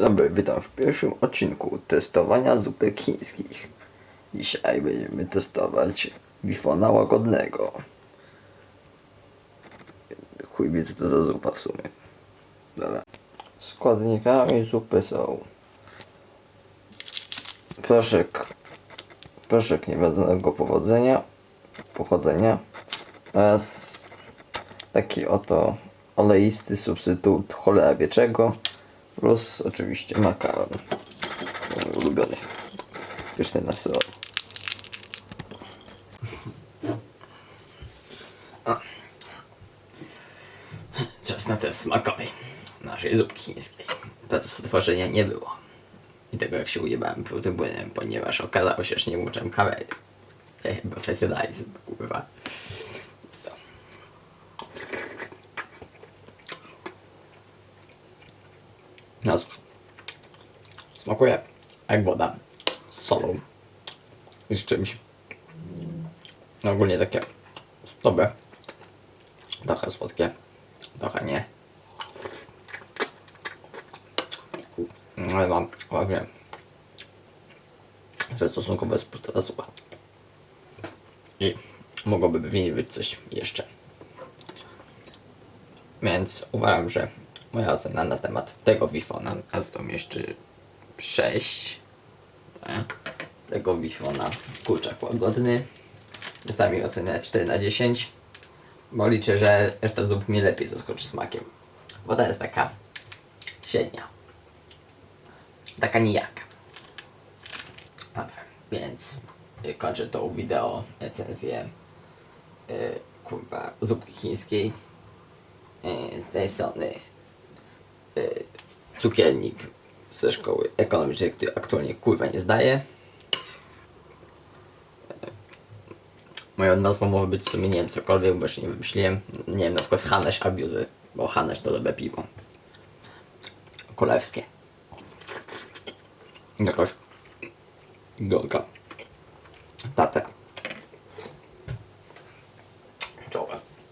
Dobry, witam w pierwszym odcinku testowania zupek chińskich. Dzisiaj będziemy testować wifona łagodnego. Chuj wie co to za zupa w sumie. Dobra. Składnikami zupy są proszek, proszek niewiedzonego powodzenia, pochodzenia oraz taki oto oleisty substytut cholera wieczego plus oczywiście makaron mój ulubiony pyszny na syrop Czas na test smakowy naszej zupki chińskiej. Procesu tworzenia nie było. I tego jak się ujebałem tym płynem, ponieważ okazało się, że nie włączam kamery. Hehe, Profesjonalizm, kurwa. No cóż. Smakuje jak woda. Z solą. I z czymś. No ogólnie takie dobre. Trochę słodkie. Trochę nie. No ale mam właśnie, że stosunkowo jest pusta ta zupa. I mogłoby w niej być coś jeszcze. Więc uważam, że moja ocena na temat tego Wifona, a z tą jeszcze 6 e, tego Wifona kurczak łagodny. Wystawi ocenę 4 na 10 bo liczę, że reszta zup mnie lepiej zaskoczy smakiem. Woda jest taka średnia. Taka nijaka. Dobrze, więc kończę tą wideo recenzję y, kurwa zupki chińskiej. Y, z tej strony cukiernik ze szkoły ekonomicznej, który aktualnie kurwa nie zdaje. Moją nazwą może być w sumie nie wiem cokolwiek, bo jeszcze nie wymyśliłem. Nie wiem, na przykład Haneś Abuse, bo Haneś to dobre piwo. Królewskie. Jakoś. Gorka. Tatek.